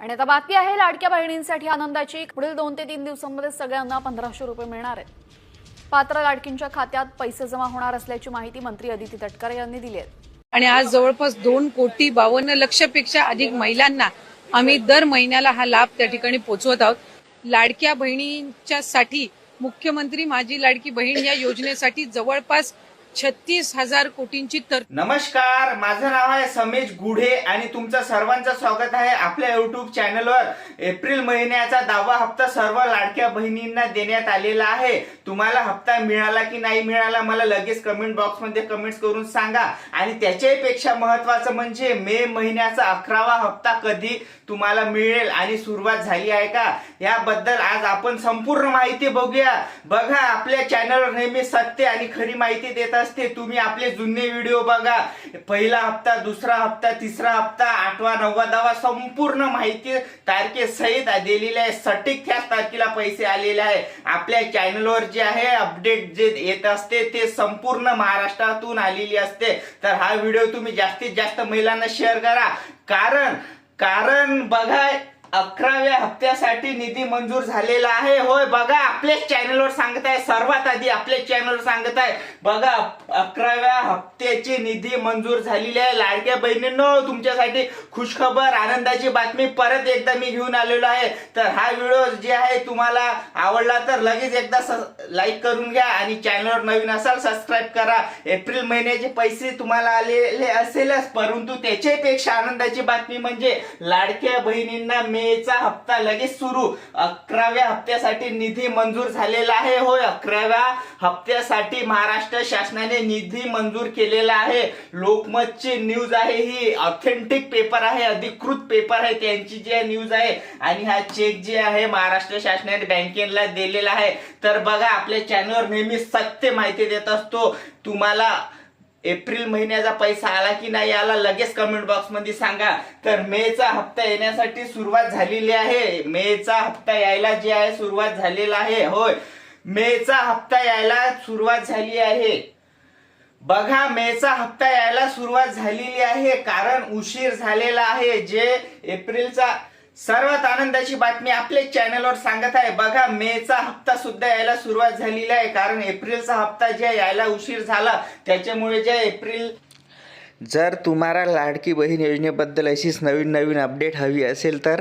आणि आता बातमी आहे लाडक्या बहिणींसाठी आनंदाची पुढील दोन ते तीन दिवसांमध्ये सगळ्यांना पंधराशे रुपये मिळणार आहेत. पात्र लाडकींच्या खात्यात पैसे जमा होणार असल्याची माहिती मंत्री अदिती तटकरे यांनी दिली आहे. आणि आज जवळपास दोन कोटी बावन्न लक्षपेक्षा अधिक महिलांना आम्ही दर महिन्याला हा लाभ त्या ठिकाणी पोहोचवत आहोत. लाडक्या बहिणींच्या साठी मुख्यमंत्री माझी लाडकी बहीण या योजनेसाठी जवळपास छत्तीस हजार कोटींची तर नमस्कार माझं नाव आहे समेश गुढे आणि तुमचं सर्वांचं स्वागत आहे आपल्या युट्यूब चॅनलवर एप्रिल महिन्याचा दहावा हप्ता सर्व लाडक्या बहिणींना देण्यात आलेला आहे. तुम्हाला हप्ता मिळाला की नाही मिळाला मला लगेच कमेंट बॉक्समध्ये कमेंट्स करून सांगा. आणि त्याच्याही पेक्षा महत्वाचं म्हणजे मे महिन्याचा अकरावा हप्ता कधी तुम्हाला मिळेल आणि सुरुवात झाली आहे का? याबद्दल आज आपण संपूर्ण माहिती बघूया. बघा आपल्या चॅनलवर नेहमी सत्य आणि खरी माहिती देतात असते तुम्ही आपले जुने व्हिडिओ बघा. पहिला हप्ता दुसरा हप्ता तिसरा हप्ता आठवा नववा दहावा संपूर्ण माहिती तारखेसहित दिलेली आहे. सटीक त्याच तारखेला पैसे आलेले आहे. आपल्या चॅनलवर जे आहे अपडेट जे येत असते ते संपूर्ण महाराष्ट्रातून आलेली असते. तर हा व्हिडिओ तुम्ही जास्तीत जास्त महिलांना शेअर करा. कारण कारण बघा अकराव्या हप्त्यासाठी निधी मंजूर झालेला आहे. होय बघा आपल्याच चॅनलवर सांगत आहे सर्वात आधी आपल्याच चॅनलवर सांगत आहे बघा अकराव्या हप्त्याची निधी मंजूर झालेली आहे. लाडक्या बहिणींनो तुमच्यासाठी खुशखबर आनंदाची बातमी परत एकदा मी घेऊन आलेलो आहे. तर हा व्हिडिओ जे आहे तुम्हाला आवडला तर लगेच एकदा लाईक करून घ्या आणि चॅनलवर नवीन असाल सबस्क्राईब करा. एप्रिल महिन्याचे पैसे तुम्हाला आलेले असेलच परंतु त्याच्यापेक्षा आनंदाची बातमी म्हणजे लाडक्या बहिणींना मेचा हप्ता लगेच सुरू. अकराव्या हप्त्यासाठी निधी मंजूर झालेला आहे. होय अकराव्या हप्त्यासाठी महाराष्ट्र शासनाने निधी मंजूर केलेला आहे. लोकमतची न्यूज आहे ही. ऑथेंटिक पेपर आहे अधिकृत पेपर आहे. त्यांची जी न्यूज आहे आणि हा चेक जे आहे महाराष्ट्र शासनाने बँकेला दिलेला आहे. तर बघा आपल्या चॅनलवर नेहमी सत्य माहिती देत असतो. तुम्हाला एप्रिल महिन्याचा पैसा आला की नाही आला लगेच कमेंट बॉक्समध्ये सांगा. तर मेचा हप्ता येण्यासाठी सुरुवात झालेली आहे. मेचा हप्ता यायला जे आहे सुरुवात झालेला आहे. होय. मेचा हप्ता यायला सुरुवात झाली आहे. बघा मेचा हप्ता यायला सुरुवात झालेली आहे. कारण उशीर झालेला आहे. जे एप्रिलचा सर्वात आनंदाची बातमी आपल्या चॅनलवर सांगत आहे. बघा मेचा हप्ता सुद्धा यायला सुरुवात झालेली आहे. कारण एप्रिलचा हप्ता जे यायला उशीर झाला. त्याच्यामुळे जे एप्रिल जर तुम्हाला लाडकी बहीण योजनेबद्दल अशीच नवीन नवीन अपडेट हवी असेल तर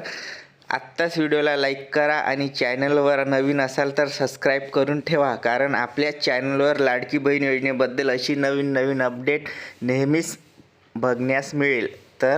आत्ताच व्हिडिओला लाईक करा आणि चॅनलवर नवीन असाल तर सबस्क्राईब करून ठेवा. कारण आपल्या चॅनलवर लाडकी बहीण योजनेबद्दल अशी नवीन नवीन अपडेट नेहमीच बघण्यास मिळेल. तर